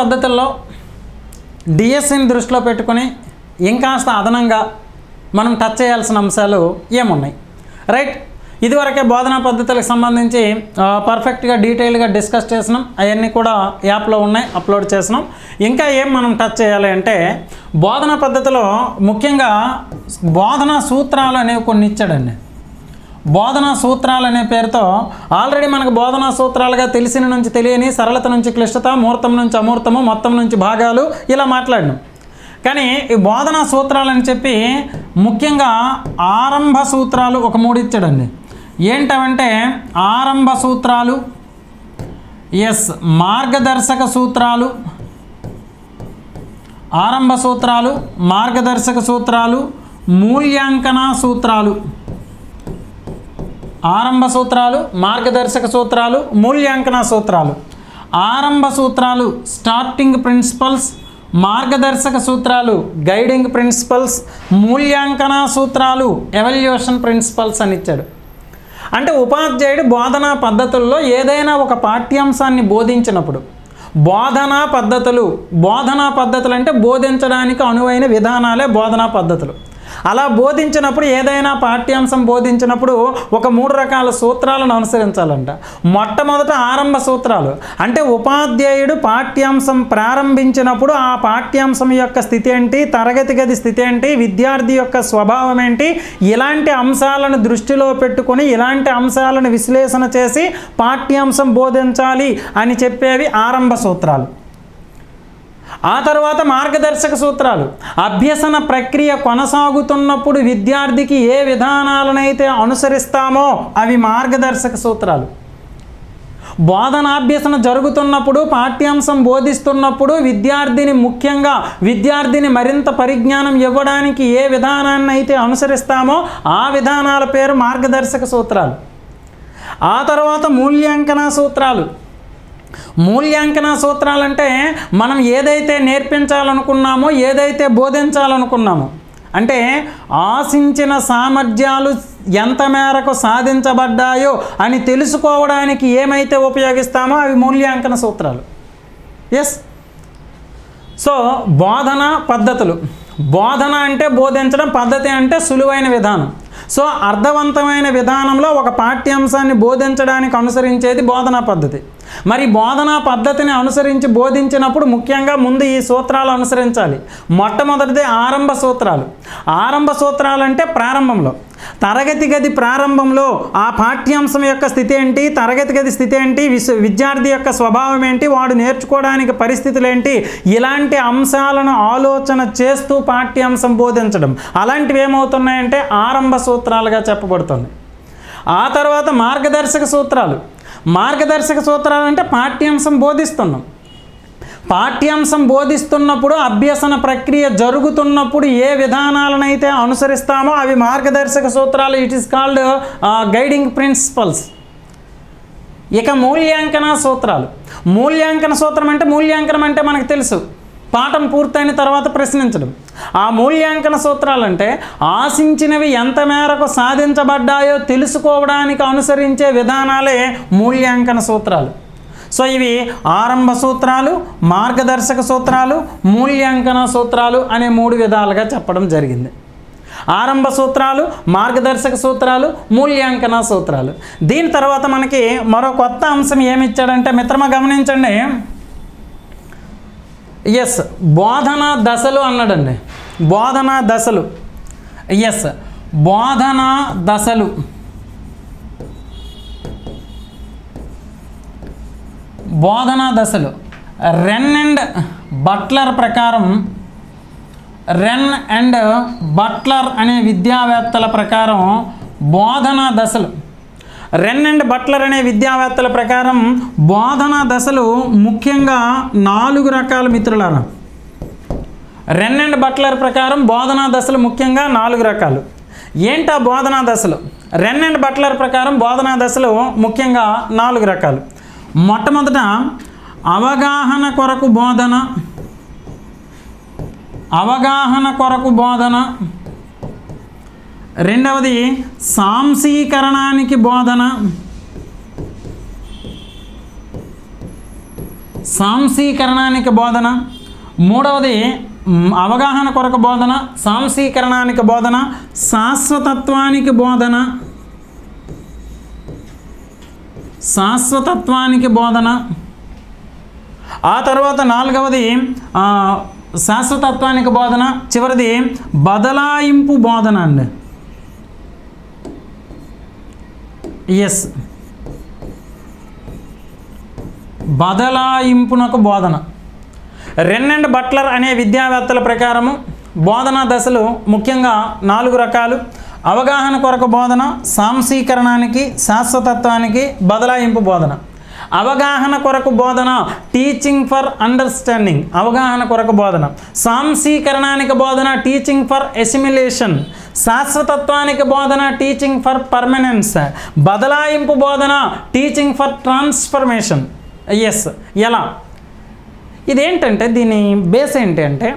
పద్ధతుల్లో డిఎస్సిని దృష్టిలో పెట్టుకొని ఇంకాస్త అదనంగా మనం టచ్ చేయాల్సిన అంశాలు ఏమున్నాయి? రైట్ ఇదివరకే బోధనా పద్ధతులకు సంబంధించి పర్ఫెక్ట్గా డీటెయిల్గా డిస్కస్ చేసినాం. అవన్నీ కూడా యాప్లో ఉన్నాయి అప్లోడ్ చేసినాం. ఇంకా ఏం మనం టచ్ చేయాలి అంటే బోధనా పద్ధతిలో ముఖ్యంగా బోధనా సూత్రాలు అనేవి కొన్ని ఇచ్చాడండి. బోధనా సూత్రాలు అనే పేరుతో ఆల్రెడీ మనకు బోధనా సూత్రాలుగా తెలిసిన నుంచి తెలియని సరళత నుంచి క్లిష్టత ముహూర్తం నుంచి అమూర్తము మొత్తం నుంచి భాగాలు ఇలా మాట్లాడినాం. కానీ ఈ బోధనా సూత్రాలు అని చెప్పి ముఖ్యంగా ఆరంభ సూత్రాలు ఒక మూడు ఇచ్చాడండి. ఏంటవంటే ఆరంభ సూత్రాలు ఎస్ మార్గదర్శక సూత్రాలు ఆరంభ సూత్రాలు మార్గదర్శక సూత్రాలు మూల్యాంకన సూత్రాలు. ఆరంభ సూత్రాలు మార్గదర్శక సూత్రాలు మూల్యాంకన సూత్రాలు. ఆరంభ సూత్రాలు స్టార్టింగ్ ప్రిన్సిపల్స్ మార్గదర్శక సూత్రాలు గైడింగ్ ప్రిన్సిపల్స్ మూల్యాంకన సూత్రాలు ఎవల్యూషన్ ప్రిన్సిపల్స్ అని ఇచ్చాడు. అంటే ఉపాధ్యాయుడు బోధనా పద్ధతుల్లో ఏదైనా ఒక పాఠ్యాంశాన్ని బోధించినప్పుడు బోధనా పద్ధతులు బోధనా పద్ధతులు అంటే బోధించడానికి అనువైన విధానాలే బోధనా పద్ధతులు. అలా బోధించినప్పుడు ఏదైనా పాఠ్యాంశం బోధించినప్పుడు ఒక మూడు రకాల సూత్రాలను అనుసరించాలంట. మొట్టమొదట ఆరంభ సూత్రాలు. అంటే ఉపాధ్యాయుడు పాఠ్యాంశం ప్రారంభించినప్పుడు ఆ పాఠ్యాంశం యొక్క స్థితి ఏంటి తరగతి గది స్థితి ఏంటి విద్యార్థి యొక్క స్వభావం ఏంటి ఇలాంటి అంశాలను దృష్టిలో పెట్టుకొని ఇలాంటి అంశాలను విశ్లేషణ చేసి పాఠ్యాంశం బోధించాలి అని చెప్పేవి ఆరంభ సూత్రాలు. ఆ తర్వాత మార్గదర్శక సూత్రాలు. అభ్యసన ప్రక్రియ కొనసాగుతున్నప్పుడు విద్యార్థికి ఏ విధానాలనైతే అనుసరిస్తామో అవి మార్గదర్శక సూత్రాలు. బోధనాభ్యసన జరుగుతున్నప్పుడు పాఠ్యాంశం బోధిస్తున్నప్పుడు విద్యార్థిని ముఖ్యంగా విద్యార్థిని మరింత పరిజ్ఞానం ఇవ్వడానికి ఏ విధానాన్ని అయితే అనుసరిస్తామో ఆ విధానాల పేరు మార్గదర్శక సూత్రాలు. ఆ తర్వాత మూల్యాంకన సూత్రాలు. మూల్యాంకన సూత్రాలంటే మనం ఏదైతే నేర్పించాలనుకున్నామో ఏదైతే బోధించాలనుకున్నామో అంటే ఆశించిన సామర్థ్యాలు ఎంత మేరకు సాధించబడ్డాయో అని తెలుసుకోవడానికి ఏమైతే ఉపయోగిస్తామో అవి మూల్యాంకన సూత్రాలు. ఎస్ సో బోధన పద్ధతులు. బోధన అంటే బోధించడం పద్ధతి అంటే సులువైన విధానం. సో అర్థవంతమైన విధానంలో ఒక పాఠ్యాంశాన్ని బోధించడానికి అనుసరించేది బోధనా పద్ధతి. మరి బోధనా పద్ధతిని అనుసరించి బోధించినప్పుడు ముఖ్యంగా ముందు ఈ సూత్రాలు అనుసరించాలి. మొట్టమొదటిది ఆరంభ సూత్రాలు. ఆరంభ సూత్రాలు అంటే ప్రారంభంలో. తరగతి గది ప్రారంభంలో ఆ పాఠ్యాంశం యొక్క స్థితి ఏంటి? తరగతి గది స్థితి ఏంటి? విశ్వ విద్యార్థి యొక్క స్వభావం ఏంటి? వాడు నేర్చుకోవడానికి పరిస్థితులు ఏంటి? ఇలాంటి అంశాలను ఆలోచన చేస్తూ పాఠ్యాంశం బోధించడం. అలాంటివి ఏమవుతున్నాయంటే ఆరంభ సూత్రాలుగా చెప్పబడుతుంది. ఆ తర్వాత మార్గదర్శక సూత్రాలు. మార్గదర్శక సూత్రాలు అంటే పాఠ్యాంశం బోధిస్తున్నాం. పాఠ్యాంశం బోధిస్తున్నప్పుడు అభ్యసన ప్రక్రియ జరుగుతున్నప్పుడు ఏ విధానాలనైతే అనుసరిస్తామో అవి మార్గదర్శక సూత్రాలు. It is called guiding principles ఇక మూల్యాంకన సూత్రాలు. మూల్యాంకన సూత్రం అంటే మూల్యాంకనం అంటే మనకు తెలుసు. పాఠం పూర్తయిన తర్వాత ప్రశ్నించడం. ఆ మూల్యాంకన సూత్రాలంటే ఆశించినవి ఎంత మేరకు సాధించబడ్డాయో తెలుసుకోవడానికి అనుసరించే విధానాలే మూల్యాంకన సూత్రాలు. సో ఇవి ఆరంభ సూత్రాలు మార్గదర్శక సూత్రాలు మూల్యాంకన సూత్రాలు అనే మూడు విధాలుగా చెప్పడం జరిగింది. ఆరంభ సూత్రాలు మార్గదర్శక సూత్రాలు మూల్యాంకన సూత్రాలు. దీని తర్వాత మనకి మరో కొత్త అంశం ఏమి ఇచ్చాడంటే మిత్రమా గమనించండి. ఎస్ బోధనా దశలు అన్నాడండి. బోధనా దశలు. ఎస్ బోధనా దశలు. బోధనా దశలు. రెన్ అండ్ బట్లర్ ప్రకారం రెన్ అండ్ బట్లర్ అనే విద్యావేత్తల ప్రకారం బోధనా దశలు. రెన్ అండ్ బట్లర్ అనే విద్యావేత్తల ప్రకారం బోధనా దశలు ముఖ్యంగా నాలుగు రకాల మిత్రులారా. రెన్ అండ్ బట్లర్ ప్రకారం బోధనా దశలు ముఖ్యంగా నాలుగు రకాలు. ఏంటా బోధనా దశలు? రెన్ అండ్ బట్లర్ ప్రకారం బోధనా దశలు ముఖ్యంగా నాలుగు రకాలు. మొట్టమొదట అవగాహన కొరకు బోధన అవగాహన కొరకు బోధన రెండవది సాంశీకరణానికి బోధన. సాంసీకరణానికి బోధన. మూడవది అవగాహన కొరకు బోధన. సాంసీకరణానికి బోధన. శాశ్వతత్వానికి బోధన. శాశ్వతత్వానికి బోధన. ఆ తర్వాత నాలుగవది శాశ్వతత్వానికి బోధన. చివరిది బదలాయింపు బోధన అండి. ఎస్ బదలాయింపునకు బోధన. రెన్ బట్లర్ అనే విద్యావేత్తల ప్రకారము బోధనా దశలు ముఖ్యంగా నాలుగు రకాలు. అవగాహన కొరకు బోధన సాంసీకరణానికి శాశ్వతత్వానికి బదలాయింపు బోధన. అవగాహన కొరకు బోధన టీచింగ్ ఫర్ అండర్స్టాండింగ్ అవగాహన కొరకు బోధన. సాంసీకరణానికి బోధన టీచింగ్ ఫర్ ఎసిమిలేషన్ శాశ్వతత్వానికి బోధన టీచింగ్ ఫర్ పర్మనెన్స్ బదలాయింపు బోధన టీచింగ్ ఫర్ ట్రాన్స్ఫర్మేషన్ ఎస్ ఎలా? ఇదేంటంటే దీని బేస్ ఏంటి అంటే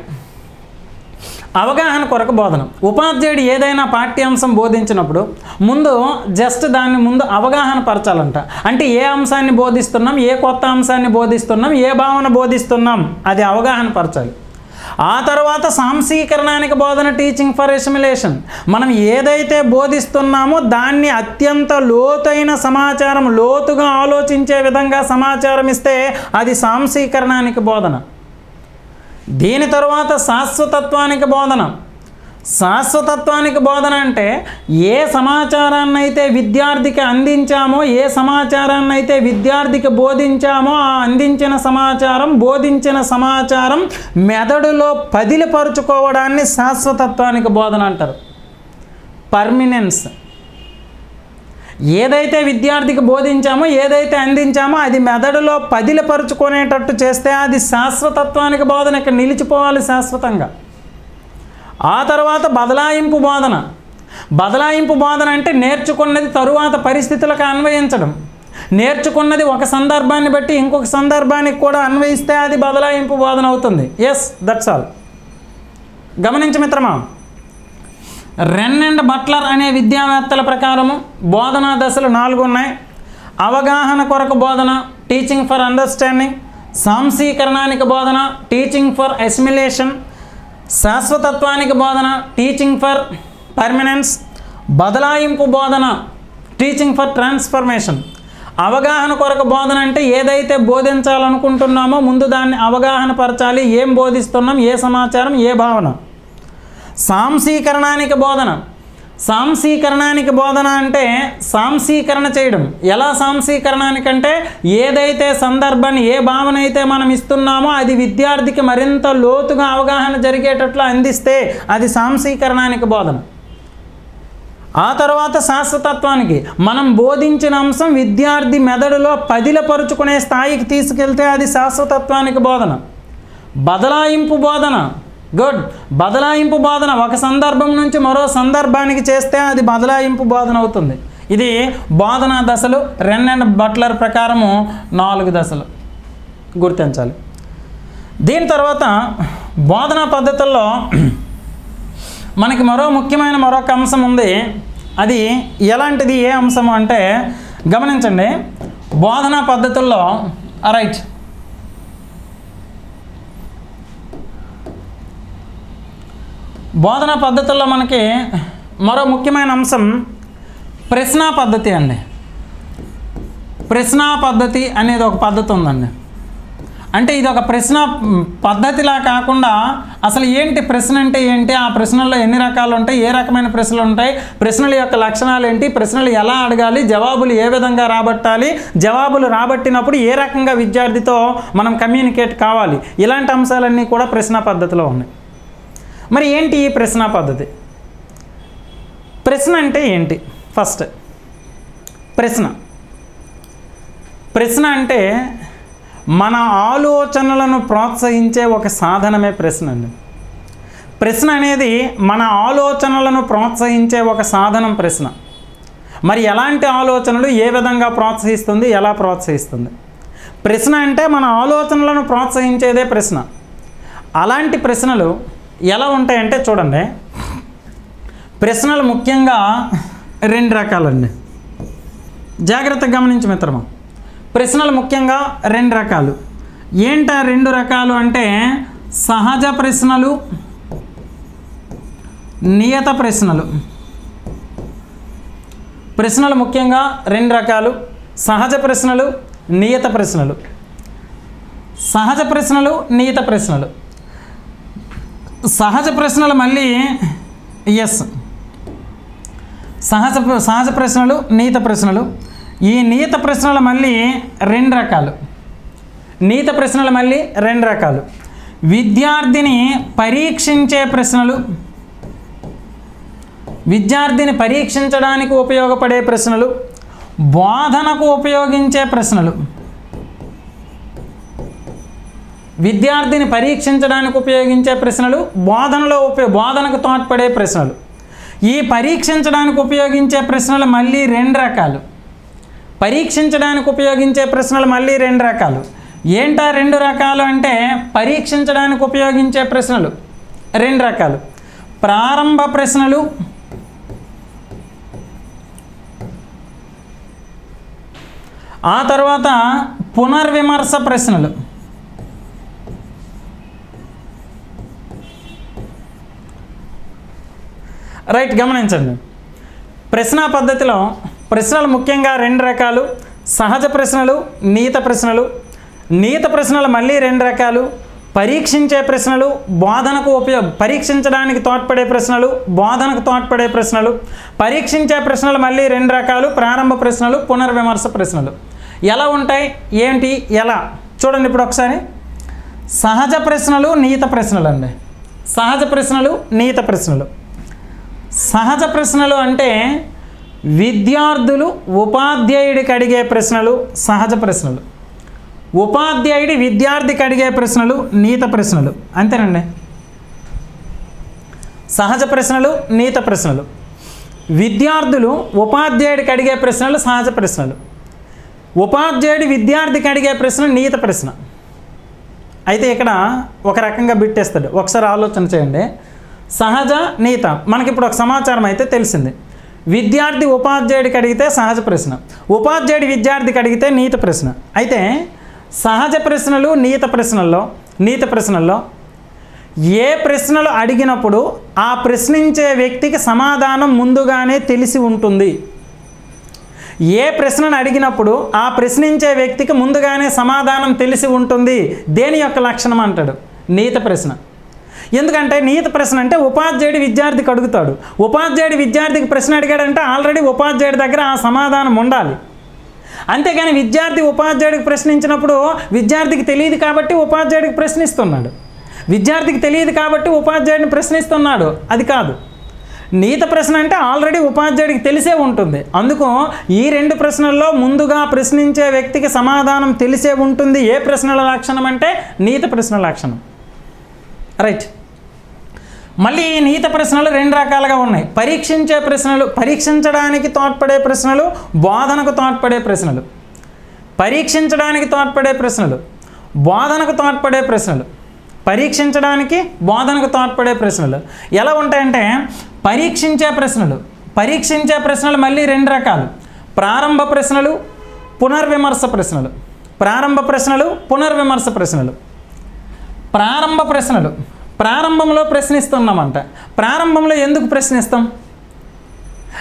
అవగాహన కొరకు బోధన. ఉపాధ్యాయుడు ఏదైనా పాఠ్యాంశం బోధించినప్పుడు ముందు జస్ట్ దాన్ని ముందు అవగాహన పరచాలంట. అంటే ఏ అంశాన్ని బోధిస్తున్నాం ఏ కొత్త అంశాన్ని బోధిస్తున్నాం ఏ భావన బోధిస్తున్నాం అది అవగాహన పరచాలి. ఆ తర్వాత సాంసీకరణానికి బోధన టీచింగ్ ఫర్ ఎసిమిలేషన్ మనం ఏదైతే బోధిస్తున్నామో దాన్ని అత్యంత లోతైన సమాచారం లోతుగా ఆలోచించే విధంగా సమాచారం ఇస్తే అది సాంసీకరణానికి బోధన. దీని తరువాత శాశ్వతత్వానికి బోధన. శాశ్వతత్వానికి బోధన అంటే ఏ సమాచారాన్ని అయితే విద్యార్థికి అందించామో ఏ సమాచారాన్ని అయితే విద్యార్థికి బోధించామో ఆ అందించిన సమాచారం బోధించిన సమాచారం మెదడులో పదిలపరుచుకోవడాన్ని శాశ్వతత్వానికి బోధన అంటారు. పర్మినెన్స్ ఏదైతే విద్యార్థికి బోధించామో ఏదైతే అందించామో అది మెదడులో పదిలపరుచుకునేటట్టు చేస్తే అది శాశ్వతత్వానికి బోధన. ఇక్కడ నిలిచిపోవాలి శాశ్వతంగా. ఆ తర్వాత బదలాయింపు బోధన. బదలాయింపు బోధన అంటే నేర్చుకున్నది తరువాత పరిస్థితులకు అన్వయించడం. నేర్చుకున్నది ఒక సందర్భాన్ని బట్టి ఇంకొక సందర్భానికి కూడా అన్వయిస్తే అది బదలాయింపు బోధన అవుతుంది. ఎస్ దట్స్ ఆల్ గమనించు మిత్రమా? రెన్ అండ్ బట్లర్ అనే విద్యావేత్తల ప్రకారము బోధనా దశలు నాలుగు ఉన్నాయి అవగాహన కొరకు బోధన టీచింగ్ ఫర్ అండర్స్టాండింగ్ సాంసీకరణానికి బోధన టీచింగ్ ఫర్ అసిమిలేషన్ శాశ్వతత్వానికి బోధన టీచింగ్ ఫర్ పర్మనెన్స్ బదలాయింపు బోధన టీచింగ్ ఫర్ ట్రాన్స్ఫర్మేషన్ అవగాహన కొరకు బోధన అంటే ఏదైతే బోధించాలనుకుంటున్నామో ముందు దాన్ని అవగాహన పరచాలి ఏం బోధిస్తున్నాం ఏ సమాచారం ఏ భావన. సాంసీకరణానికి బోధన. సాంసీకరణానికి బోధన అంటే సాంసీకరణ చేయడం. ఎలా సాంసీకరణానికంటే ఏదైతే సందర్భాన్ని ఏ భావన అయితే మనం ఇస్తున్నామో అది విద్యార్థికి మరింత లోతుగా అవగాహన జరిగేటట్లు అందిస్తే అది సాంసీకరణానికి బోధన. ఆ తర్వాత శాశ్వతత్వానికి మనం బోధించిన అంశం విద్యార్థి మెదడులో పదిలపరుచుకునే స్థాయికి తీసుకెళ్తే అది శాశ్వతత్వానికి బోధన. బదలాయింపు బోధన. గుడ్ బదలాయింపు బోధన. ఒక సందర్భం నుంచి మరో సందర్భానికి చేస్తే అది బదలాయింపు బోధన అవుతుంది. ఇది బోధనా దశలు రెన్ అండ్ బట్లర్ ప్రకారము నాలుగు దశలు. గుర్తించాలి. దీని తర్వాత బోధనా పద్ధతుల్లో మనకి మరో ముఖ్యమైన మరొక అంశం ఉంది. అది ఎలాంటిది ఏ అంశం అంటే గమనించండి. బోధనా పద్ధతుల్లో రైట్. బోధనా పద్ధతుల్లో మనకి మరో ముఖ్యమైన అంశం ప్రశ్నా పద్ధతి అండి. ప్రశ్నా పద్ధతి అనేది ఒక పద్ధతి ఉందండి. అంటే ఇది ఒక ప్రశ్న పద్ధతిలా కాకుండా అసలు ఏంటి ప్రశ్న అంటే ఏంటి ఆ ప్రశ్నల్లో ఎన్ని రకాలు ఉంటాయి ఏ రకమైన ప్రశ్నలు ఉంటాయి ప్రశ్నల యొక్క లక్షణాలు ఏంటి ప్రశ్నలు ఎలా అడగాలి జవాబులు ఏ విధంగా రాబట్టాలి జవాబులు రాబట్టినప్పుడు ఏ రకంగా విద్యార్థితో మనం కమ్యూనికేట్ కావాలి ఇలాంటి అంశాలన్నీ కూడా ప్రశ్న పద్ధతిలో ఉన్నాయి. మరి ఏంటి ఈ ప్రశ్న పద్ధతి? ప్రశ్న అంటే ఏంటి? ఫస్ట్ ప్రశ్న. ప్రశ్న అంటే మన ఆలోచనలను ప్రోత్సహించే ఒక సాధనమే ప్రశ్న అండి. ప్రశ్న అనేది మన ఆలోచనలను ప్రోత్సహించే ఒక సాధనం ప్రశ్న. మరి ఎలాంటి ఆలోచనలు ఏ విధంగా ప్రోత్సహిస్తుంది ఎలా ప్రోత్సహిస్తుంది? ప్రశ్న అంటే మన ఆలోచనలను ప్రోత్సహించేదే ప్రశ్న. అలాంటి ప్రశ్నలు ఎలా ఉంటాయంటే చూడండి. ప్రశ్నలు ముఖ్యంగా రెండు రకాలండి. జాగ్రత్తగా గమనించి మిత్రమా. ప్రశ్నలు ముఖ్యంగా రెండు రకాలు. ఏంట రెండు రకాలు అంటే సహజ ప్రశ్నలు నియత ప్రశ్నలు. ప్రశ్నలు ముఖ్యంగా రెండు రకాలు. సహజ ప్రశ్నలు నియత ప్రశ్నలు. సహజ ప్రశ్నలు నియత ప్రశ్నలు. సహజ ప్రశ్నలు మళ్ళీ ఎస్ సహజ సహజ ప్రశ్నలు నీత ప్రశ్నలు. ఈ నీత ప్రశ్నలు మళ్ళీ రెండు రకాలు. నీత ప్రశ్నలు మళ్ళీ రెండు రకాలు. విద్యార్థిని పరీక్షించే ప్రశ్నలు విద్యార్థిని పరీక్షించడానికి ఉపయోగపడే ప్రశ్నలు బోధనకు ఉపయోగించే ప్రశ్నలు విద్యార్థిని పరీక్షించడానికి ఉపయోగించే ప్రశ్నలు బోధనలో ఉపయో బోధనకు తోడ్పడే ప్రశ్నలు. ఈ పరీక్షించడానికి ఉపయోగించే ప్రశ్నలు మళ్ళీ రెండు రకాలు. పరీక్షించడానికి ఉపయోగించే ప్రశ్నలు మళ్ళీ రెండు రకాలు. ఏంటా రెండు రకాలు అంటే పరీక్షించడానికి ఉపయోగించే ప్రశ్నలు రెండు రకాలు. ప్రారంభ ప్రశ్నలు ఆ తర్వాత పునర్విమర్శ ప్రశ్నలు. రైట్ గమనించండి. ప్రశ్న పద్ధతిలో ప్రశ్నలు ముఖ్యంగా రెండు రకాలు. సహజ ప్రశ్నలు నీత ప్రశ్నలు. నీత ప్రశ్నలు మళ్ళీ రెండు రకాలు. పరీక్షించే ప్రశ్నలు బోధనకు ఉపయోగ పరీక్షించడానికి తోడ్పడే ప్రశ్నలు బోధనకు తోడ్పడే ప్రశ్నలు. పరీక్షించే ప్రశ్నలు మళ్ళీ రెండు రకాలు. ప్రారంభ ప్రశ్నలు పునర్విమర్శ ప్రశ్నలు. ఎలా ఉంటాయి? ఏంటి? ఎలా? చూడండి ఇప్పుడు ఒకసారి. సహజ ప్రశ్నలు నీత ప్రశ్నలు అండి సహజ ప్రశ్నలు నీత ప్రశ్నలు. సహజ ప్రశ్నలు అంటే విద్యార్థులు ఉపాధ్యాయుడికి అడిగే ప్రశ్నలు సహజ ప్రశ్నలు. ఉపాధ్యాయుడి విద్యార్థికి అడిగే ప్రశ్నలు నీత ప్రశ్నలు. అంతేనండి? సహజ ప్రశ్నలు నీత ప్రశ్నలు. విద్యార్థులు ఉపాధ్యాయుడికి అడిగే ప్రశ్నలు సహజ ప్రశ్నలు. ఉపాధ్యాయుడి విద్యార్థికి అడిగే ప్రశ్న నీత ప్రశ్న. అయితే ఇక్కడ ఒక రకంగా బిట్టేస్తాడు. ఒకసారి ఆలోచన చేయండి. సహజ నీత. మనకి ఇప్పుడు ఒక సమాచారం అయితే తెలిసింది. విద్యార్థి ఉపాధ్యాయుడికి అడిగితే సహజ ప్రశ్న. ఉపాధ్యాయుడి విద్యార్థికి అడిగితే నీత ప్రశ్న. అయితే సహజ ప్రశ్నలు నీత ప్రశ్నల్లో నీత ప్రశ్నల్లో ఏ ప్రశ్నలు అడిగినప్పుడు ఆ ప్రశ్నించే వ్యక్తికి సమాధానం ముందుగానే తెలిసి ఉంటుంది. ఏ ప్రశ్నను అడిగినప్పుడు ఆ ప్రశ్నించే వ్యక్తికి ముందుగానే సమాధానం తెలిసి ఉంటుంది. దేని యొక్క లక్షణం అంటాడు? నీత ప్రశ్న. ఎందుకంటే నీత ప్రశ్న అంటే ఉపాధ్యాయుడి విద్యార్థికి అడుగుతాడు. ఉపాధ్యాయుడి విద్యార్థికి ప్రశ్న అడిగాడంటే ఆల్రెడీ ఉపాధ్యాయుడి దగ్గర ఆ సమాధానం ఉండాలి. అంతేగాని విద్యార్థి ఉపాధ్యాయుడికి ప్రశ్నించినప్పుడు విద్యార్థికి తెలియదు కాబట్టి ఉపాధ్యాయుడికి ప్రశ్నిస్తున్నాడు. విద్యార్థికి తెలియదు కాబట్టి ఉపాధ్యాయుడిని ప్రశ్నిస్తున్నాడు. అది కాదు. నీత ప్రశ్న అంటే ఆల్రెడీ ఉపాధ్యాయుడికి తెలిసే ఉంటుంది. అందుకు ఈ రెండు ప్రశ్నల్లో ముందుగా ప్రశ్నించే వ్యక్తికి సమాధానం తెలిసే ఉంటుంది. ఏ ప్రశ్నల లక్షణం అంటే నీత ప్రశ్న లక్షణం. రైట్. మళ్ళీ ఈ నీత ప్రశ్నలు రెండు రకాలుగా ఉన్నాయి. పరీక్షించే ప్రశ్నలు పరీక్షించడానికి తోడ్పడే ప్రశ్నలు బోధనకు తోడ్పడే ప్రశ్నలు. పరీక్షించడానికి తోడ్పడే ప్రశ్నలు బోధనకు తోడ్పడే ప్రశ్నలు. పరీక్షించడానికి బోధనకు తోడ్పడే ప్రశ్నలు. ఎలా ఉంటాయంటే పరీక్షించే ప్రశ్నలు పరీక్షించే ప్రశ్నలు మళ్ళీ రెండు రకాలు. ప్రారంభ ప్రశ్నలు పునర్విమర్శ ప్రశ్నలు. ప్రారంభ ప్రశ్నలు పునర్విమర్శ ప్రశ్నలు. ప్రారంభ ప్రశ్నలు ప్రారంభంలో ప్రశ్నిస్తున్నామంట. ప్రారంభంలో ఎందుకు ప్రశ్నిస్తాం?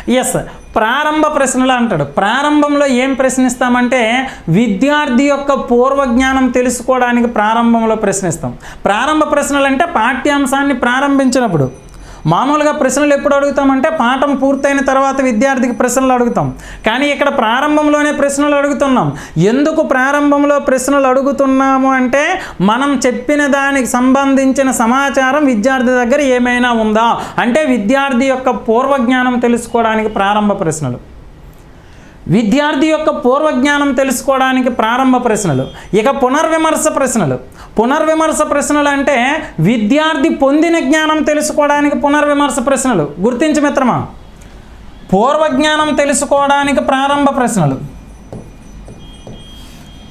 ఎస్ ప్రారంభ ప్రశ్నలు అంటాడు. ప్రారంభంలో ఏం ప్రశ్నిస్తామంటే విద్యార్థి యొక్క పూర్వజ్ఞానం తెలుసుకోవడానికి ప్రారంభంలో ప్రశ్నిస్తాం. ప్రారంభ ప్రశ్నలు అంటే పాఠ్యాంశాన్ని ప్రారంభించినప్పుడు మామూలుగా ప్రశ్నలు ఎప్పుడు అడుగుతామంటే పాఠం పూర్తయిన తర్వాత విద్యార్థికి ప్రశ్నలు అడుగుతాం. కానీ ఇక్కడ ప్రారంభంలోనే ప్రశ్నలు అడుగుతున్నాం. ఎందుకు ప్రారంభంలో ప్రశ్నలు అడుగుతున్నాము అంటే మనం చెప్పిన దానికి సంబంధించిన సమాచారం విద్యార్థి దగ్గర ఏమైనా ఉందా? అంటే విద్యార్థి యొక్క పూర్వజ్ఞానం తెలుసుకోవడానికి ప్రారంభ ప్రశ్నలు. విద్యార్థి యొక్క పూర్వజ్ఞానం తెలుసుకోవడానికి ప్రారంభ ప్రశ్నలు ఇక పునర్విమర్శ ప్రశ్నలు. పునర్విమర్శ ప్రశ్నలు అంటే విద్యార్థి పొందిన జ్ఞానం తెలుసుకోవడానికి పునర్విమర్శ ప్రశ్నలు. గుర్తించి మిత్రమా పూర్వజ్ఞానం తెలుసుకోవడానికి ప్రారంభ ప్రశ్నలు.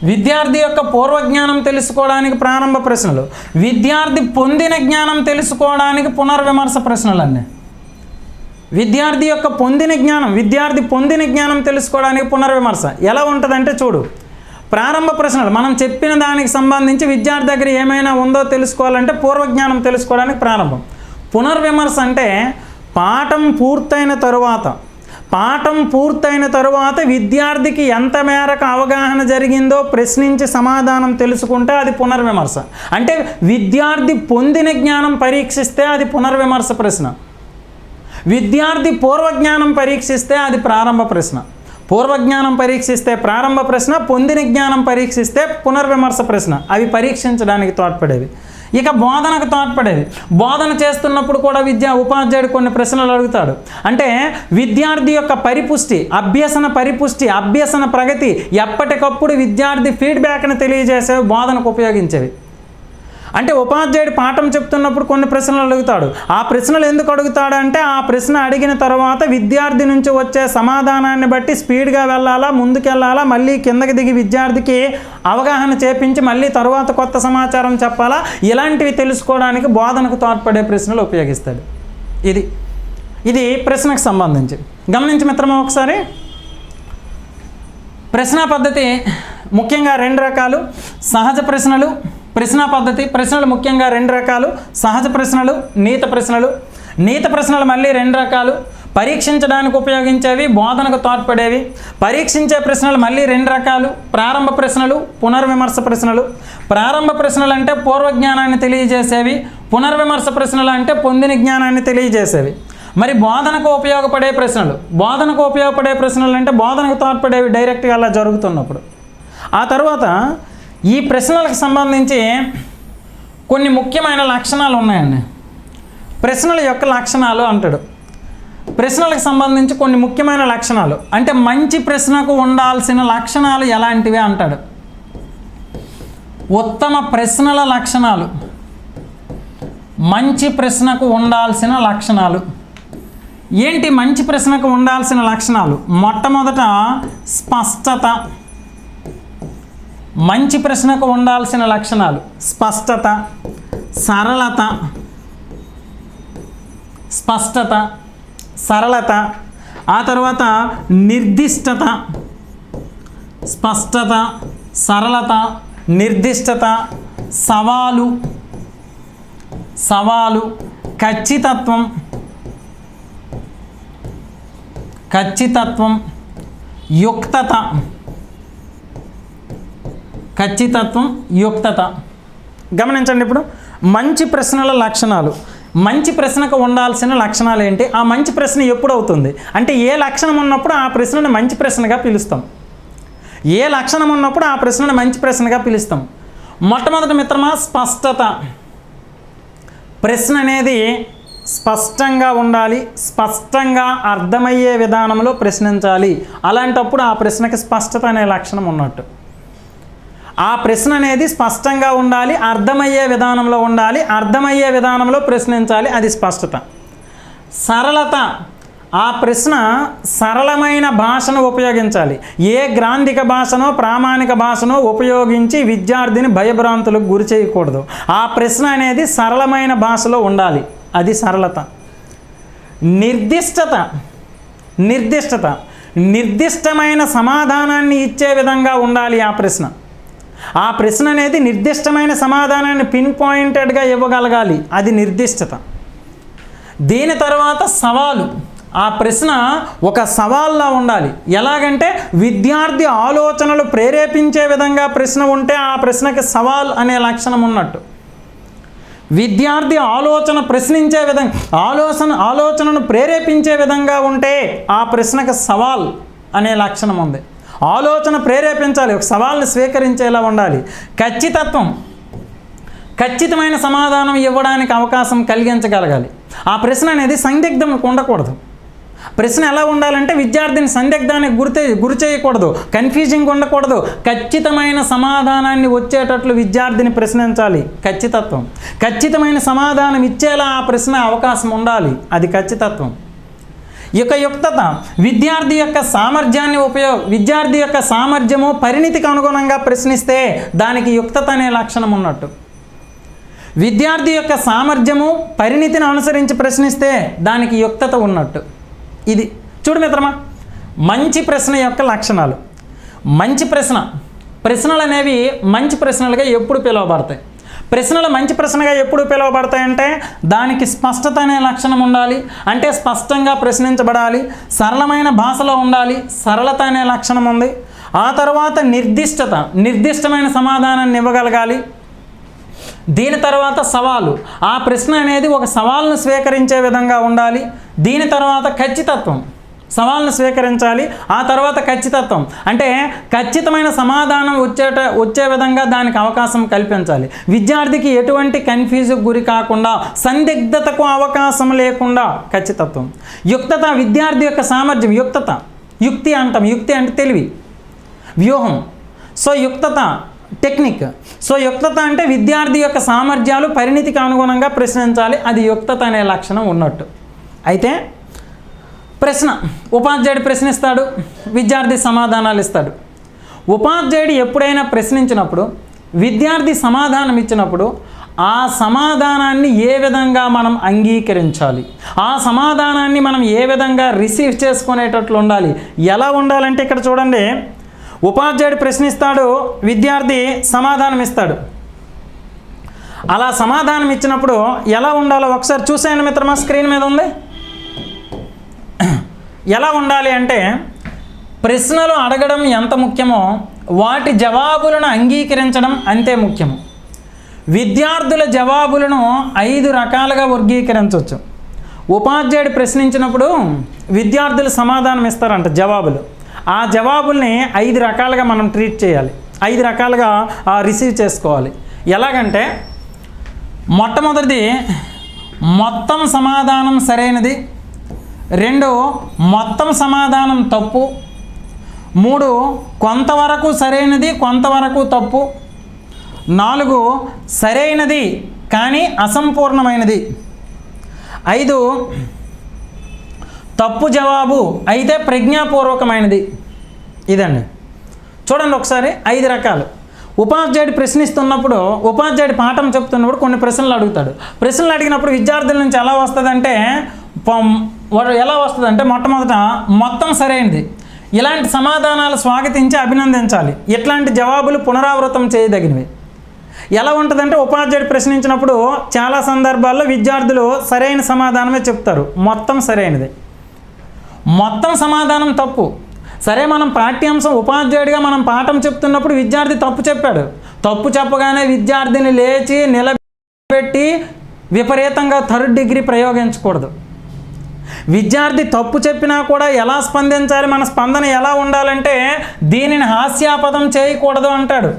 విద్యార్థి యొక్క పూర్వజ్ఞానం తెలుసుకోవడానికి ప్రారంభ ప్రశ్నలు. విద్యార్థి పొందిన జ్ఞానం తెలుసుకోవడానికి పునర్విమర్శ ప్రశ్నలు అన్నీ విద్యార్థి యొక్క పొందిన జ్ఞానం విద్యార్థి పొందిన జ్ఞానం తెలుసుకోవడానికి పునర్విమర్శ ఎలా ఉంటుందంటే చూడు ప్రారంభ ప్రశ్నలు మనం చెప్పిన దానికి సంబంధించి విద్యార్థి దగ్గర ఏమైనా ఉందో తెలుసుకోవాలంటే పూర్వజ్ఞానం తెలుసుకోవడానికి ప్రారంభం. పునర్విమర్శ అంటే పాఠం పూర్తయిన తరువాత పాఠం పూర్తయిన తరువాత విద్యార్థికి ఎంత మేరకు అవగాహన జరిగిందో ప్రశ్నించి సమాధానం తెలుసుకుంటే అది పునర్విమర్శ. అంటే విద్యార్థి పొందిన జ్ఞానం పరీక్షిస్తే అది పునర్విమర్శ ప్రశ్న. విద్యార్థి పూర్వజ్ఞానం పరీక్షిస్తే అది ప్రారంభ ప్రశ్న. పూర్వజ్ఞానం పరీక్షిస్తే ప్రారంభ ప్రశ్న పొందిన జ్ఞానం పరీక్షిస్తే పునర్విమర్శ ప్రశ్న. అవి పరీక్షించడానికి తోడ్పడేవి. ఇక బోధనకు తోడ్పడేవి. బోధన చేస్తున్నప్పుడు కూడా విద్యా ఉపాధ్యాయుడు కొన్ని ప్రశ్నలు అడుగుతాడు. అంటే విద్యార్థి యొక్క పరిపుష్టి అభ్యసన పరిపుష్టి అభ్యసన ప్రగతి ఎప్పటికప్పుడు విద్యార్థి ఫీడ్బ్యాక్ని తెలియజేసేవి బోధనకు ఉపయోగించేవి. అంటే ఉపాధ్యాయుడు పాఠం చెప్తున్నప్పుడు కొన్ని ప్రశ్నలు అడుగుతాడు. ఆ ప్రశ్నలు ఎందుకు అడుగుతాడు అంటే ఆ ప్రశ్న అడిగిన తర్వాత విద్యార్థి నుంచి వచ్చే సమాధానాన్ని బట్టి స్పీడ్గా వెళ్ళాలా ముందుకెళ్ళాలా మళ్ళీ కిందకి దిగి విద్యార్థికి అవగాహన చేపించి మళ్ళీ తర్వాత కొత్త సమాచారం చెప్పాలా? ఇలాంటివి తెలుసుకోవడానికి బోధనకు తోడ్పడే ప్రశ్నలు ఉపయోగిస్తాడు. ఇది ఇది ప్రశ్నకు సంబంధించి. గమనించి మిత్రమా ఒకసారి. ప్రశ్న పద్ధతి ముఖ్యంగా రెండు రకాలు. సహజ ప్రశ్నలు ప్రశ్న పద్ధతి ప్రశ్నలు ముఖ్యంగా రెండు రకాలు. సహజ ప్రశ్నలు నీత ప్రశ్నలు. నీత ప్రశ్నలు మళ్ళీ రెండు రకాలు. పరీక్షించడానికి ఉపయోగించేవి బోధనకు తోడ్పడేవి. పరీక్షించే ప్రశ్నలు మళ్ళీ రెండు రకాలు. ప్రారంభ ప్రశ్నలు పునర్విమర్శ ప్రశ్నలు. ప్రారంభ ప్రశ్నలు అంటే పూర్వజ్ఞానాన్ని తెలియజేసేవి. పునర్విమర్శ ప్రశ్నలు అంటే పొందిన జ్ఞానాన్ని తెలియజేసేవి. మరి బోధనకు ఉపయోగపడే ప్రశ్నలు. బోధనకు ఉపయోగపడే ప్రశ్నలు అంటే బోధనకు తోడ్పడేవి డైరెక్ట్గా అలా జరుగుతున్నప్పుడు. ఆ తర్వాత ఈ ప్రశ్నలకు సంబంధించి కొన్ని ముఖ్యమైన లక్షణాలు ఉన్నాయండి. ప్రశ్నల యొక్క లక్షణాలు అంటాడు. ప్రశ్నలకు సంబంధించి కొన్ని ముఖ్యమైన లక్షణాలు. అంటే మంచి ప్రశ్నకు ఉండాల్సిన లక్షణాలు ఎలాంటివి అంటాడు. ఉత్తమ ప్రశ్నల లక్షణాలు. మంచి ప్రశ్నకు ఉండాల్సిన లక్షణాలు. ఏంటి మంచి ప్రశ్నకు ఉండాల్సిన లక్షణాలు? మొట్టమొదట స్పష్టత. మంచి ప్రశ్నకు ఉండాల్సిన లక్షణాలు. స్పష్టత సరళత స్పష్టత సరళత ఆ తర్వాత నిర్దిష్టత స్పష్టత సరళత నిర్దిష్టత సవాలు సవాలు ఖచ్చితత్వం ఖచ్చితత్వం యుక్తత ఖచ్చితత్వం యుక్తత. గమనించండి ఇప్పుడు. మంచి ప్రశ్నల లక్షణాలు. మంచి ప్రశ్నకు ఉండాల్సిన లక్షణాలు ఏంటి? ఆ మంచి ప్రశ్న ఎప్పుడు అవుతుంది అంటే ఏ లక్షణం ఉన్నప్పుడు ఆ ప్రశ్నను మంచి ప్రశ్నగా పిలుస్తాం. ఏ లక్షణం ఉన్నప్పుడు ఆ ప్రశ్నను మంచి ప్రశ్నగా పిలుస్తాం. మొట్టమొదటి మిత్రమా స్పష్టత. ప్రశ్న అనేది స్పష్టంగా ఉండాలి స్పష్టంగా అర్థమయ్యే విధానంలో ప్రశ్నించాలి. అలాంటప్పుడు ఆ ప్రశ్నకి స్పష్టత అనే లక్షణం ఉన్నట్టు. ఆ ప్రశ్న అనేది స్పష్టంగా ఉండాలి అర్థమయ్యే విధానంలో ఉండాలి అర్థమయ్యే విధానంలో ప్రశ్నించాలి అది స్పష్టత. సరళత. ఆ ప్రశ్న సరళమైన భాషను ఉపయోగించాలి. ఏ గ్రాంధిక భాషనో ప్రామాణిక భాషనో ఉపయోగించి విద్యార్థిని భయభ్రాంతులకు గురి చేయకూడదు. ఆ ప్రశ్న అనేది సరళమైన భాషలో ఉండాలి. అది సరళత. నిర్దిష్టత. నిర్దిష్టత. నిర్దిష్టమైన సమాధానాన్ని ఇచ్చే విధంగా ఉండాలి ఆ ప్రశ్న. ఆ ప్రశ్న అనేది నిర్దిష్టమైన సమాధానాన్ని పిన్ పాయింటెడ్గా ఇవ్వగలగాలి. అది నిర్దిష్టత. దీని తర్వాత సవాలు. ఆ ప్రశ్న ఒక సవాల్లా ఉండాలి. ఎలాగంటే విద్యార్థి ఆలోచనలు ప్రేరేపించే విధంగా ప్రశ్న ఉంటే ఆ ప్రశ్నకి సవాల్ అనే లక్షణం ఉన్నట్టు. విద్యార్థి ఆలోచన ప్రశ్నించే విధంగా ఆలోచన ఆలోచనను ప్రేరేపించే విధంగా ఉంటే ఆ ప్రశ్నకి సవాల్ అనే లక్షణం ఉంది. ఆలోచన ప్రేరేపించాలి ఒక సవాల్ని స్వీకరించేలా ఉండాలి. ఖచ్చితత్వం ఖచ్చితమైన సమాధానం ఇవ్వడానికి అవకాశం కలిగించగలగాలి. ఆ ప్రశ్న అనేది సందిగ్ధం ఉండకూడదు. ప్రశ్న ఎలా ఉండాలంటే విద్యార్థిని సందిగ్ధానికి గురితే గురి చేయకూడదు కన్ఫ్యూజింగ్ ఉండకూడదు. ఖచ్చితమైన సమాధానాన్ని వచ్చేటట్లు విద్యార్థిని ప్రశ్నించాలి. ఖచ్చితత్వం. ఖచ్చితమైన సమాధానం ఇచ్చేలా ఆ ప్రశ్న అవకాశం ఉండాలి. అది ఖచ్చితత్వం. యొక్క యుక్తత విద్యార్థి యొక్క సామర్థ్యాన్ని ఉపయోగ విద్యార్థి యొక్క సామర్థ్యము పరిణితికి అనుగుణంగా ప్రశ్నిస్తే దానికి యుక్తత అనే లక్షణం ఉన్నట్టు. విద్యార్థి యొక్క సామర్థ్యము పరిణితిని అనుసరించి ప్రశ్నిస్తే దానికి యుక్తత ఉన్నట్టు. ఇది చూడు మిత్రమా మంచి ప్రశ్న యొక్క లక్షణాలు. మంచి ప్రశ్న. ప్రశ్నలు అనేవి మంచి ప్రశ్నలుగా ఎప్పుడు పిలువబడతాయి. ప్రశ్నలు మంచి ప్రశ్నగా ఎప్పుడు పిలువబడతాయంటే దానికి స్పష్టత అనే లక్షణం ఉండాలి. అంటే స్పష్టంగా ప్రశ్నించబడాలి. సరళమైన భాషలో ఉండాలి. సరళత అనే లక్షణం ఉంది. ఆ తర్వాత నిర్దిష్టత నిర్దిష్టమైన సమాధానాన్ని ఇవ్వగలగాలి. దీని తర్వాత సవాలు. ఆ ప్రశ్న అనేది ఒక సవాల్ను స్వీకరించే విధంగా ఉండాలి. దీని తర్వాత ఖచ్చితత్వం. సవాల్ను స్వీకరించాలి. ఆ తర్వాత ఖచ్చితత్వం. అంటే ఖచ్చితమైన సమాధానం వచ్చేట వచ్చే విధంగా దానికి అవకాశం కల్పించాలి. విద్యార్థికి ఎటువంటి కన్ఫ్యూజ్కి గురి కాకుండా సందిగ్ధతకు అవకాశం లేకుండా ఖచ్చితత్వం. యుక్తత విద్యార్థి యొక్క సామర్థ్యం యుక్తత. యుక్తి అంటాం. యుక్తి అంటే తెలివి. వ్యూహం. సో యుక్తత టెక్నిక్. సో యుక్తత అంటే విద్యార్థి యొక్క సామర్థ్యాలు పరిణితికి అనుగుణంగా ప్రశ్నించాలి. అది యుక్తత అనే లక్షణం ఉన్నట్టు. అయితే ప్రశ్న. ఉపాధ్యాయుడు ప్రశ్నిస్తాడు విద్యార్థి సమాధానాలు ఇస్తాడు. ఉపాధ్యాయుడు ఎప్పుడైనా ప్రశ్నించినప్పుడు విద్యార్థి సమాధానం ఇచ్చినప్పుడు ఆ సమాధానాన్ని ఏ విధంగా మనం అంగీకరించాలి? ఆ సమాధానాన్ని మనం ఏ విధంగా రిసీవ్ చేసుకునేటట్లు ఉండాలి? ఎలా ఉండాలంటే ఇక్కడ చూడండి. ఉపాధ్యాయుడు ప్రశ్నిస్తాడు విద్యార్థి సమాధానం ఇస్తాడు. అలా సమాధానం ఇచ్చినప్పుడు ఎలా ఉండాలో ఒకసారి చూసేయండి మిత్రమా స్క్రీన్ మీద ఉంది? ఎలా ఉండాలి అంటే ప్రశ్నలు అడగడం ఎంత ముఖ్యమో వాటి జవాబులను అంగీకరించడం అంతే ముఖ్యము. విద్యార్థుల జవాబులను ఐదు రకాలుగా వర్గీకరించవచ్చు. ఉపాధ్యాయుడు ప్రశ్నించినప్పుడు విద్యార్థులు సమాధానం ఇస్తారంట జవాబులు. ఆ జవాబుల్ని ఐదు రకాలుగా మనం ట్రీట్ చేయాలి. ఐదు రకాలుగా ఆ, రిసీవ్ చేసుకోవాలి. ఎలాగంటే మొట్టమొదటిది మొత్తం సమాధానం సరైనది రెండు మొత్తం సమాధానం తప్పు. మూడు కొంతవరకు సరైనది కొంతవరకు తప్పు. నాలుగు సరైనది కానీ అసంపూర్ణమైనది. ఐదు తప్పు జవాబు అయితే ప్రజ్ఞాపూర్వకమైనది. ఇదండి. చూడండి ఒకసారి ఐదు రకాలు. ఉపాధ్యాయుడు ప్రశ్నిస్తున్నప్పుడు ఉపాధ్యాయుడు పాఠం చెప్తున్నప్పుడు కొన్ని ప్రశ్నలు అడుగుతాడు. ప్రశ్నలు అడిగినప్పుడు విద్యార్థుల నుంచి ఎలా వస్తుందంటే పం- ఎలా వస్తుందంటే మొట్టమొదట మొత్తం సరైనది. ఇలాంటి సమాధానాలు స్వాగతించి అభినందించాలి. ఇట్లాంటి జవాబులు పునరావృతం చేయదగినవి. ఎలా ఉంటుందంటే ఉపాధ్యాయుడు ప్రశ్నించినప్పుడు చాలా సందర్భాల్లో విద్యార్థులు సరైన సమాధానమే చెప్తారు. మొత్తం సరైనది. మొత్తం సమాధానం తప్పు. సరే మనం పాఠ్యాంశం ఉపాధ్యాయుడిగా మనం పాఠం చెప్తున్నప్పుడు విద్యార్థి తప్పు చెప్పాడు. తప్పు చెప్పగానే విద్యార్థిని లేచి నిలబెట్టి విపరీతంగా థర్డ్ డిగ్రీ ప్రయోగించకూడదు. విద్యార్థి తప్పు చెప్పినా కూడా ఎలా స్పందించాలి మన స్పందన ఎలా ఉండాలంటే దీనిని హాస్యాపదం చేయకూడదు అంటాడు.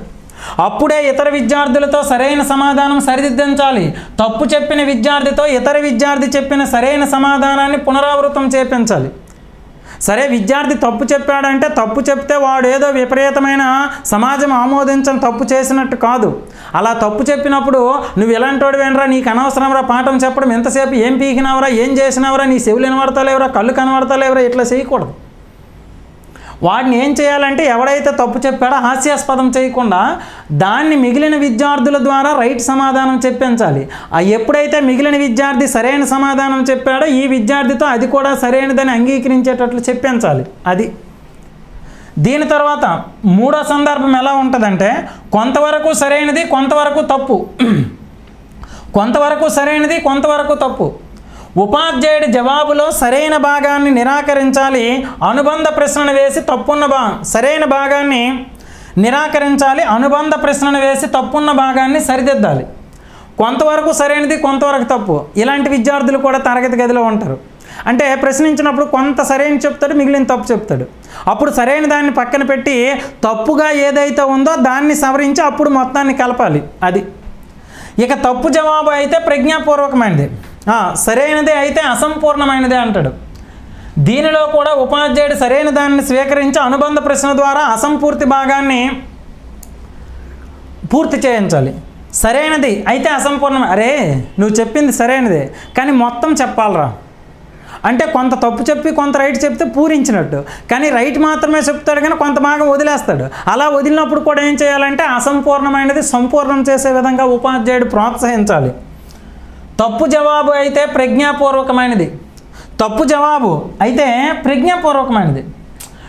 అప్పుడే ఇతర విద్యార్థులతో సరైన సమాధానం సరిదిద్దించాలి. తప్పు చెప్పిన విద్యార్థితో ఇతర విద్యార్థి చెప్పిన సరైన సమాధానాన్ని పునరావృతం చేపించాలి. సరే విద్యార్థి తప్పు చెప్పాడంటే తప్పు చెప్తే వాడు ఏదో విపరీతమైన సమాజం ఆమోదించని తప్పు చేసినట్టు కాదు. అలా తప్పు చెప్పినప్పుడు నువ్వు ఎలాంటి వాడివేనరా నీకు అనవసరంరా పాఠం చెప్పడం ఎంతసేపు ఏం పీకినావరా ఏం చేసినవరా నీ చెవులు వినబడతలేవరా కళ్ళు కనబడతలేవరా ఇట్లా చేయకూడదు. వాడిని ఏం చేయాలంటే ఎవడైతే తప్పు చెప్పాడో హాస్యాస్పదం చేయకుండా దాన్ని మిగిలిన విద్యార్థుల ద్వారా రైట్ సమాధానం చెప్పించాలి. ఆ ఎప్పుడైతే మిగిలిన విద్యార్థి సరైన సమాధానం చెప్పాడో ఈ విద్యార్థితో అది కూడా సరైనదని అంగీకరించేటట్లు చెప్పించాలి. అది. దీని తర్వాత మూడో సందర్భం ఎలా ఉంటుందంటే కొంతవరకు సరైనది కొంతవరకు తప్పు. కొంతవరకు సరైనది కొంతవరకు తప్పు. ఉపాధ్యాయుడి జవాబులో సరైన భాగాన్ని నిరాకరించాలి. అనుబంధ ప్రశ్నను వేసి తప్పున్న భా సరైన భాగాన్ని నిరాకరించాలి. అనుబంధ ప్రశ్నను వేసి తప్పున్న భాగాన్ని సరిదిద్దాలి. కొంతవరకు సరైనది కొంతవరకు తప్పు. ఇలాంటి విద్యార్థులు కూడా తరగతి గదిలో ఉంటారు. అంటే ప్రశ్నించినప్పుడు కొంత సరైన చెప్తాడు మిగిలిన తప్పు చెప్తాడు. అప్పుడు సరైన దాన్ని పక్కన పెట్టి తప్పుగా ఏదైతే ఉందో దాన్ని సవరించి అప్పుడు మొత్తాన్ని కలపాలి. అది. ఇక తప్పు జవాబు అయితే ప్రజ్ఞాపూర్వకమైనది. సరైనదే అయితే అసంపూర్ణమైనదే అంటాడు. దీనిలో కూడా ఉపాధ్యాయుడు సరైన దాన్ని స్వీకరించి అనుబంధ ప్రశ్న ద్వారా అసంపూర్తి భాగాన్ని పూర్తి చేయించాలి. సరైనది అయితే అసంపూర్ణం అరే నువ్వు చెప్పింది సరైనదే. కానీ మొత్తం చెప్పాలరా. అంటే కొంత తప్పు చెప్పి కొంత రైట్ చెప్తే పూరించినట్టు. కానీ రైట్ మాత్రమే చెప్తాడు కానీ కొంత భాగం వదిలేస్తాడు. అలా వదిలినప్పుడు కూడా ఏం చేయాలంటే అసంపూర్ణమైనది సంపూర్ణం చేసే విధంగా ఉపాధ్యాయుడు ప్రోత్సహించాలి. తప్పు జవాబు అయితే ప్రజ్ఞాపూర్వకమైనది. తప్పు జవాబు అయితే ప్రజ్ఞాపూర్వకమైనది.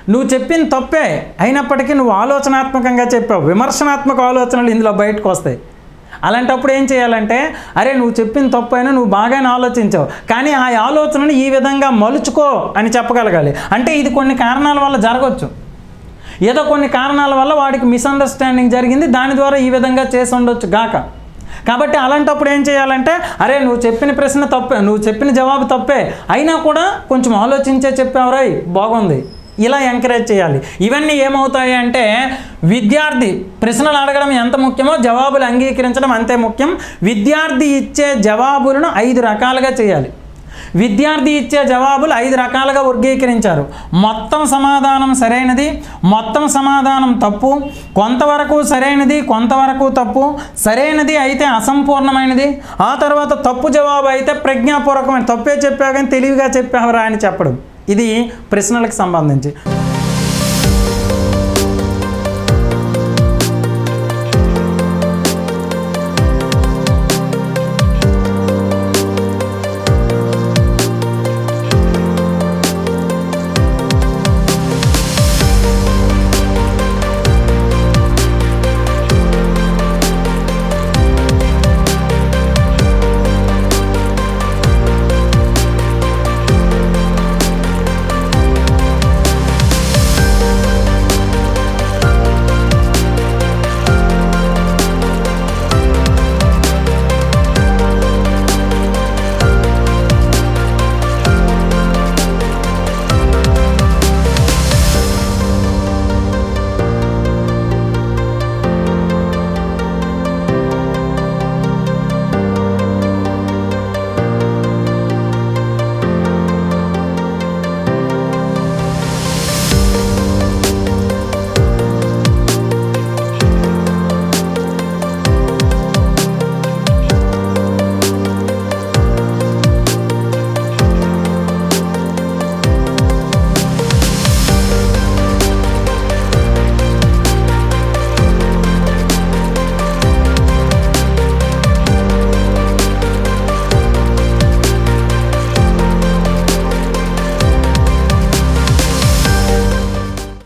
నువ్వు చెప్పిన తప్పే అయినప్పటికీ నువ్వు ఆలోచనాత్మకంగా చెప్పావు. విమర్శనాత్మక ఆలోచనలు ఇందులో బయటకు వస్తాయి. అలాంటప్పుడు ఏం చేయాలంటే అరే నువ్వు చెప్పిన తప్పు అయినా నువ్వు బాగానే ఆలోచించావు. కానీ ఆ ఆలోచనను ఈ విధంగా మలుచుకో అని చెప్పగలగాలి. అంటే ఇది కొన్ని కారణాల వల్ల జరగవచ్చు ఏదో కొన్ని కారణాల వల్ల వాడికి మిస్అండర్స్టాండింగ్ జరిగింది. దాని ద్వారా ఈ విధంగా చేసి ఉండొచ్చు. గాక కాబట్టి అలాంటప్పుడు ఏం చేయాలంటే అరే నువ్వు చెప్పిన ప్రశ్న తప్పే నువ్వు చెప్పిన జవాబు తప్పే. అయినా కూడా కొంచెం ఆలోచించే చెప్పావురై బాగుంది. ఇలా ఎంకరేజ్ చేయాలి. ఇవన్నీ ఏమవుతాయి అంటే విద్యార్థి ప్రశ్నలు అడగడం ఎంత ముఖ్యమో జవాబులు అంగీకరించడం అంతే ముఖ్యం. విద్యార్థి ఇచ్చే జవాబులను ఐదు రకాలుగా చేయాలి. విద్యార్థి ఇచ్చే జవాబులు ఐదు రకాలుగా వర్గీకరించారు. మొత్తం సమాధానం సరైనది మొత్తం సమాధానం తప్పు కొంతవరకు సరైనది కొంతవరకు తప్పు సరైనది అయితే అసంపూర్ణమైనది ఆ తర్వాత తప్పు జవాబు అయితే ప్రజ్ఞాపూర్వకమైన తప్పే చెప్పావు కానీ తెలివిగా చెప్పావురా అని చెప్పడం. ఇది ప్రశ్నలకు సంబంధించి.